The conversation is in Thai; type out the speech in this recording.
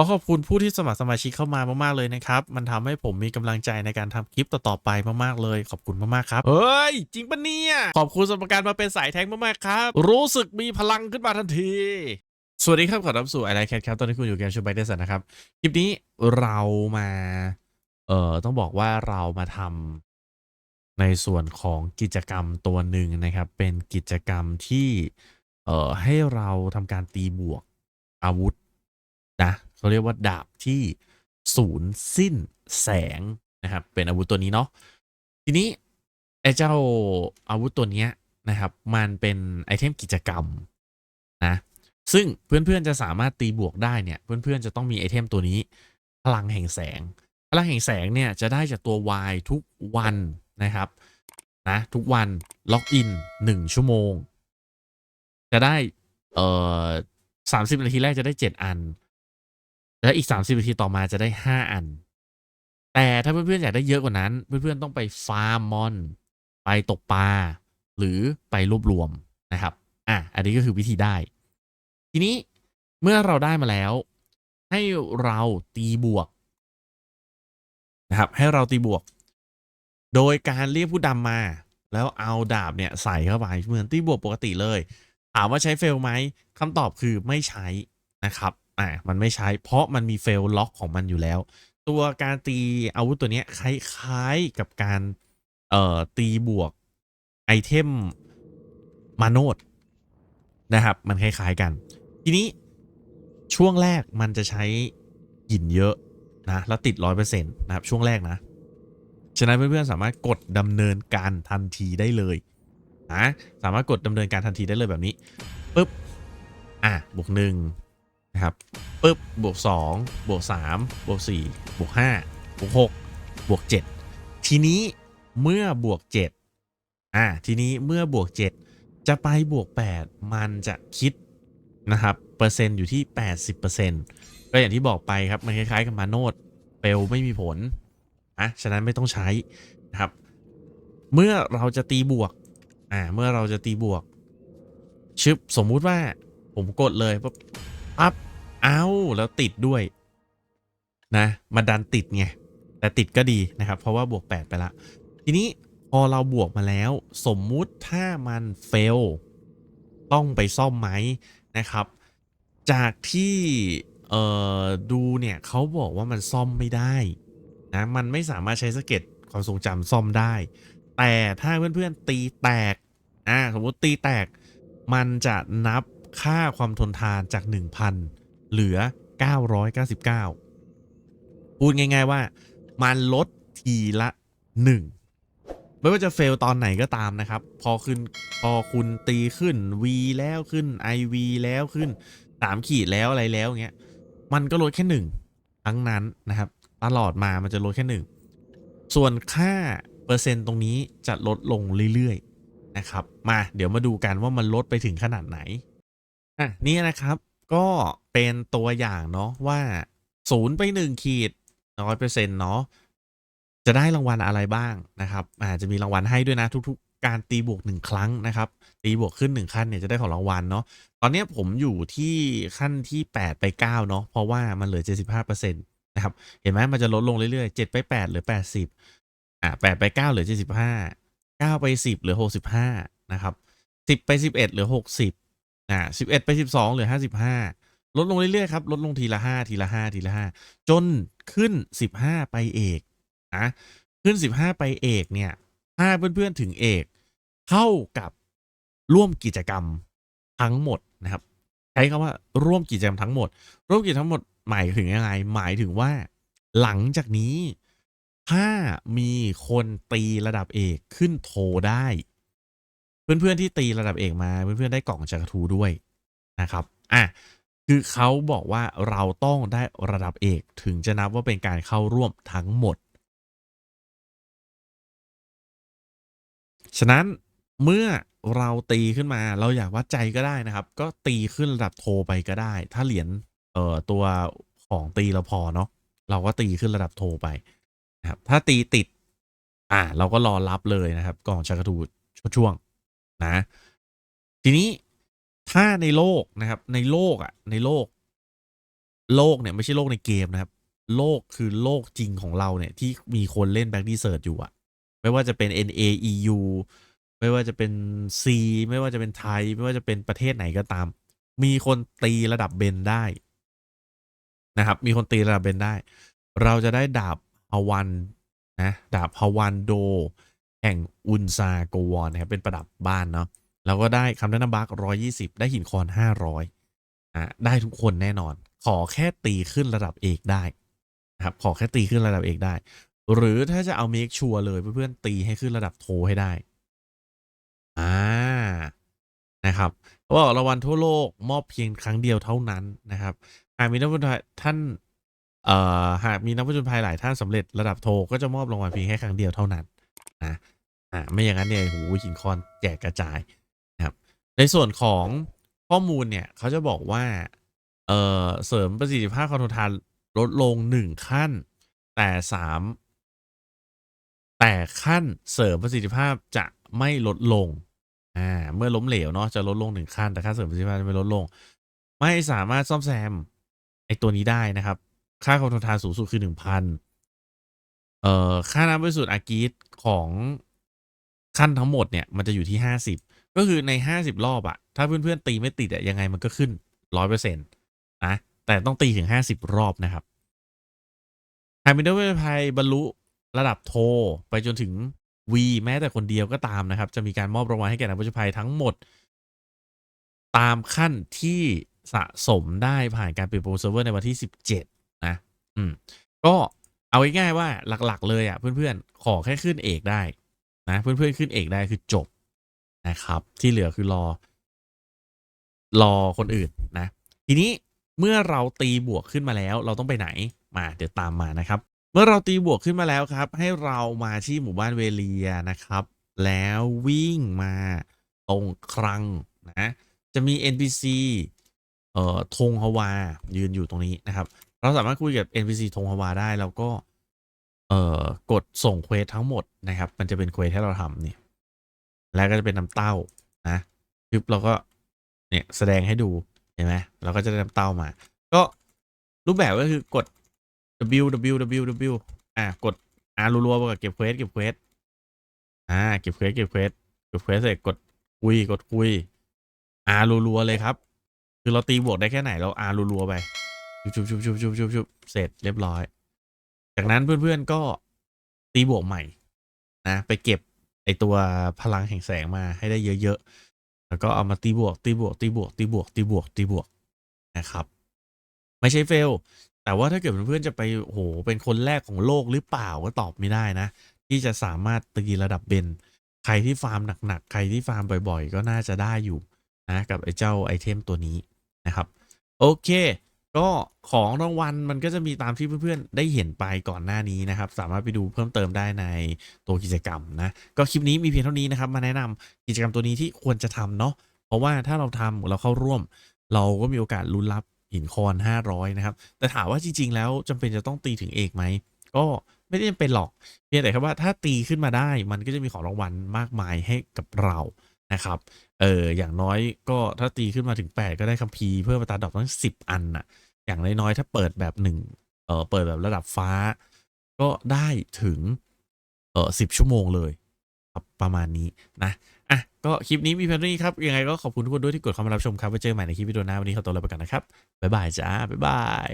ขอขอบคุณผู้ที่สมัครสมาชิกเข้ามามากๆเลยนะครับ มันทำให้ผมมีกำลังใจในการทำคลิปต่อๆไปมากๆเลย ขอบคุณมากๆครับ เฮ้ย จริงปะเนี่ย ขอบคุณสำหรับการมาเป็นสายแทงมากๆครับ รู้สึกมีพลังขึ้นมาทันที สวัสดีครับ ขอต้อนรับสู่ไอไลท์แคทครับ ตอนนี้คุณอยู่เกมชูไบเดสนะครับ คลิปนี้เรามา เอ่อ ต้องบอกว่าเรามาทำในส่วนของกิจกรรมตัวหนึ่งนะครับ เป็นกิจกรรมที่ เอ่อ ให้เราทำการตีบวกอาวุธนะ เขาเรียกว่าดาบที่ศูนย์สิ้นแสงนะครับ เป็นอาวุธตัวนี้เนาะทีนี้ไอ้เจ้าอาวุธตัวนี้นะครับ มันเป็นไอเทมกิจกรรมนะซึ่งเพื่อนๆจะสามารถตีบวกได้เนี่ยเพื่อนๆจะต้องมีไอเทมตัวนี้ พลังแห่งแสง พลังแห่งแสงเนี่ยจะได้จากตัว Y ทุกวันนะครับนะทุกวันล็อกอิน1ชั่วโมง จะได้เอ่อสามสิบนาทีแรกจะได้เจ็ดอัน แล้วอีกสามสิบนาทีต่อมาจะได้ห้าอัน แต่ถ้าเพื่อนๆอยากได้เยอะกว่านั้น เพื่อนๆต้องไปฟาร์มมอน ไปตกปลา หรือไปรวบรวมนะครับ อะ อันนี้ก็คือวิธีได้ ทีนี้เมื่อเราได้มาแล้ว ให้เราตีบวกนะครับ ให้เราตีบวก โดยการเรียกผู้ดำมา แล้วเอาดาบเนี่ยใส่เข้าไปเหมือนตีบวกปกติเลย ถามว่าใช้เฟลไหมคำตอบคือไม่ใช้นะครับ อ่ามันไม่ใช้ เพราะมันมีเฟลล็อกของมันอยู่แล้ว ตัวการตีอาวุธตัวเนี้ยคล้ายๆกับการเอ่อตีบวกไอเทมมาโนดนะครับ มันคล้ายๆกัน ทีนี้ช่วงแรกมันจะใช้หินเยอะนะแล้วติดร้อยเปอร์เซ็นต์นะครับ ช่วงแรกนะ ฉะนั้นเพื่อนๆสามารถกดดำเนินการทันทีได้เลยนะสามารถกดดำเนินการทันทีได้เลยแบบนี้ปุ๊บอะบวกหนึ่ง นะครับปุ๊บบวกสองบวกสามบวกสี่บวกห้าบวกหกบวกเจ็ดทีนี้เมื่อบวกเจ็ดอะทีนี้เมื่อบวกเจ็ดจะไปบวกแปดมันจะคิดนะครับเปอร์เซ็นต์อยู่ที่แปดสิบเปอร์เซ็นต์ก็อย่างที่บอกไปครับ มันคล้ายๆกับมาโนดเปลไม่มีผลอะฉะนั้นไม่ต้องใช้นะครับ เมื่อเราจะตีบวกอ่าเมื่อเราจะตีบวกชึบสมมุติว่าผมกดเลยปั๊บปั๊บ อาแล้วติดด้วยนะมาดันติดไงแต่ติดก็ดีนะครับ เพราะว่าบวก 8 ไปละ ทีนี้พอเราบวกมาแล้ว สมมุติถ้ามันเฟลต้องไปซ่อมไหมนะครับ จากที่เอ่อดูเนี่ยเขาบอกว่ามันซ่อมไม่ได้นะมันไม่สามารถใช้สเก็ดความทรงจำซ่อมได้ แต่ถ้าเพื่อนๆตีแตกอ่าสมมติตีแตก มันจะนับค่าความทนทานจาก 1,000 เหลือ 999 พูดง่าย ๆว่า มันลดทีละ 1 ไม่ว่าจะเฟลตอนไหนก็ตามนะครับ พอขึ้นพอคุณตีขึ้น V แล้วขึ้น IV แล้วขึ้น 3 ขีดแล้วอะไรแล้วเงี้ย มันก็ลดแค่ 1 ทั้งนั้นนะครับ ตลอดมามันจะลดแค่ 1 ส่วนค่าเปอร์เซ็นต์ตรงนี้จะลดลงเรื่อย ๆ นะครับ มาเดี๋ยวมาดูกันว่ามันลดไปถึงขนาดไหนอะนี่นะครับ ก็เป็นตัวอย่างเนาะว่าศูนย์ไปหนึ่งขีดร้อยเปอร์เซ็นต์เนาะจะได้รางวัลอะไรบ้างนะครับอาจจะมีรางวัลให้ด้วยนะทุกๆ การตีบวกหนึ่งครั้งนะครับ ตีบวกขึ้นหนึ่งขั้นเนี่ยจะได้ของรางวัลเนาะตอนนี้ผมอยู่ที่ขั้นที่ 8 ไป 9 เนาะเพราะว่ามันเหลือ 75%นะครับเห็นไหมมันจะลดลงเรื่อยๆ 7 ไป 8 เหลือ 80อะ8ไป 9 เหลือ 75 9 ไป 10 เหลือ 65 นะครับ 10 ไป 11 เหลือ 60 อะ11ไป12เหลือ55ลดลงเรื่อยๆครับ ลดลงทีละ5ทีละ5ทีละ5จนขึ้น15ไปเอกนะขึ้น15ไปเอกเนี่ยถ้าเพื่อนๆถึงเอกเท่ากับร่วมกิจกรรมทั้งหมดนะครับ ใช้คำว่าร่วมกิจกรรมทั้งหมด ร่วมกิจกรรมทั้งหมดหมายถึงยังไงหมายถึงว่า หลังจากนี้ถ้ามีคนตีระดับเอกขึ้นโทได้ เพื่อนๆที่ตีระดับเอกมาเพื่อนๆได้กล่องจากรทูด้วยนะครับอะคือเขาบอกว่าเราต้องได้ระดับเอกถึงจะนับว่าเป็นการเข้าร่วมทั้งหมด ฉะนั้นเมื่อเราตีขึ้นมาเราอยากวัดใจก็ได้นะครับ ก็ตีขึ้นระดับโทไปก็ได้ ถ้าเหรียญเอ่อตัวของตีเราพอเนาะเราก็ตีขึ้นระดับโทไปนะครับ ถ้าตีติด อ่า เราก็รอรับเลยนะครับกล่องชากระทูช่วง นะ ทีนี้ถ้าในโลกนะครับ ในโลกอะ ในโลก โลกเนี่ยไม่ใช่โลกในเกมนะครับ โลกคือโลกจริงของเราเนี่ย ที่มีคนเล่นแบ็กดีเซิร์อยู่อะไม่ว่าจะเป็น NAEU ไม่ว่าจะเป็น C ไม่ว่าจะเป็นไทย ไม่ว่าจะเป็นประเทศไหนก็ตาม มีคนตีระดับเบนได้นะครับ มีคนตีระดับเบนได้ เราจะได้ดาบฮาวันนะ ดาบฮาวันโด แห่งอุนซาโกวอนนะครับเป็นประดับบ้านเนาะแล้วก็ได้คำแนะนำบักร้อยี่สิบได้หินคอนห้าร้อยอะได้ทุกคนแน่นอน ขอแค่ตีขึ้นระดับเอกได้นะครับขอแค่ตีขึ้นระดับเอกได้ หรือถ้าจะเอาเมคชัวร์เลยเพื่อนๆตีให้ขึ้นระดับโทให้ได้อ่านะครับเขาบอกรางวัลทั่วโลกมอบเพียงครั้งเดียวเท่านั้นนะครับหากมีนักบุญท่านเอ่อหากมีนักผจญภัยหลายท่านสำเร็จระดับโทก็จะมอบรางวัลเพียงแค่ครั้งเดียวเท่านั้น นะอ่าไม่อย่างนั้นเนี่ยโหหินคอนแจกกระจายนะครับ ในส่วนของข้อมูลเนี่ยเขาจะบอกว่าเอ่อเสริมประสิทธิภาพคอนโทรลทานลดลงหนึ่งขั้น แต่สามแต่ขั้นเสริมประสิทธิภาพจะไม่ลดลงอ่าเมื่อล้มเหลวเนาะจะลดลงหนึ่งขั้นแต่ค่าเสริมประสิทธิภาพจะไม่ลดลง ไม่สามารถซ่อมแซมไอตัวนี้ได้นะครับ ค่าคอนโทรลทานสูงสุดคือหนึ่งพัน เอ่อ ค่าน้ำบริสุทธิ์อากีตของขั้นทั้งหมดเนี่ย มันจะอยู่ที่ห้าสิบก็คือใน 50 รอบอะถ้าเพื่อนๆตีไม่ติดอะยังไงมันก็ขึ้น 100%นะแต่ต้องตีถึง 50 รอบนะครับหากมีนักเวทภัยบรรลุระดับโท ไปจนถึง V แม้แต่คนเดียวก็ตามนะครับ จะมีการมอบรางวัลให้แก่นักเวทภัยทั้งหมด ตามขั้นที่สะสมได้ผ่านการเปลี่ยนโปรเซิร์ฟเวอร์ในวันที่ 17 นะ อืม ก็ เอาง่ายๆว่าหลักๆ เลยอะ เพื่อนๆ ขอแค่ขึ้นเอกได้ นะ เพื่อนๆขึ้นเอกได้คือจบนะครับ ที่เหลือคือรอ รอคนอื่นนะ ทีนี้เมื่อเราตีบวกขึ้นมาแล้ว เราต้องไปไหนมา เดี๋ยวตามมานะครับ เมื่อเราตีบวกขึ้นมาแล้วครับ ให้เรามาที่หมู่บ้านเวเลียนะครับ แล้ววิ่งมาตรงครังนะ จะมี NPC เอ่อธงฮวายืนอยู่ตรงนี้นะครับ เราสามารถคุยกับ NPC ธงฮวาได้แล้วก็เอ่อกดส่งเควสทั้งหมดนะครับ มันจะเป็นเควสให้เราทำนี่แล้วก็จะเป็นน้ำเต้านะปึ๊บเราก็เนี่ยแสดงให้ดูเห็นไหมเราก็จะได้น้ำเต้ามา ก็รูปแบบก็คือกด W W W W อะกด R รัวๆไปกับเก็บเควสเก็บเควสอ่าเก็บเควสเก็บเควสเก็บเควสเสร็จกดคุยกดคุย R รัวๆเลยครับ คือเราตีบวกได้แค่ไหนเรา R รัวๆไป ชุบชุบชุบชุบชุบชุบเสร็จเรียบร้อย จากนั้นเพื่อนๆก็ตีบวกใหม่นะไปเก็บไอตัวพลังแห่งแสงมาให้ได้เยอะๆ แล้วก็เอามาตีบวกตีบวกตีบวกตีบวกตีบวกตีบวกนะครับ ไม่ใช่เฟล แต่ว่าถ้าเกิดเพื่อนๆจะไปโอ้โหเป็นคนแรกของโลกหรือเปล่าก็ตอบไม่ได้นะ ที่จะสามารถตีระดับเบนใครที่ฟาร์มหนักๆ ใครที่ฟาร์มบ่อยๆ ก็น่าจะได้อยู่นะกับไอ้เจ้าไอเทมตัวนี้นะครับ โอเค ก็ของรางวัลมันก็จะมีตามที่เพื่อนๆ ได้เห็นไปก่อนหน้านี้นะครับ สามารถไปดูเพิ่มเติมได้ในตัวกิจกรรมนะ ก็คลิปนี้มีเพียงเท่านี้นะครับ มาแนะนำกิจกรรมตัวนี้ที่ควรจะทำเนาะ เพราะว่าถ้าเราทำเราเข้าร่วม เราก็มีโอกาสลุ้นรับหินคอน500 นะครับ แต่ถามว่าจริง ๆ แล้วจำเป็นจะต้องตีถึงเอกไหม ก็ไม่ได้จำเป็นหรอก เพียงแต่แค่ว่าถ้าตีขึ้นมาได้มันก็จะมีของรางวัลมากมายให้กับเรานะครับ เออ อย่างน้อยก็ถ้าตีขึ้นมาถึง 8 ก็ได้คัมภีร์เพื่อประตาดอกทั้ง10อันน่ะอย่างน้อยๆถ้าเปิดแบบหนึ่งเออเปิดแบบระดับฟ้า ก็ได้ถึงเออสิบชั่วโมงเลยครับประมาณนี้นะอะก็คลิปนี้มีเพียงเท่านี้ครับ ยังไงก็ขอบคุณทุกคนด้วยที่กดเข้ามารับชมครับไว้เจอกันใหม่ในคลิปวิดีโอหน้าวันนี้ขอตัวลาไปก่อนนะครับบ๊ายบายจ้าบ๊ายบาย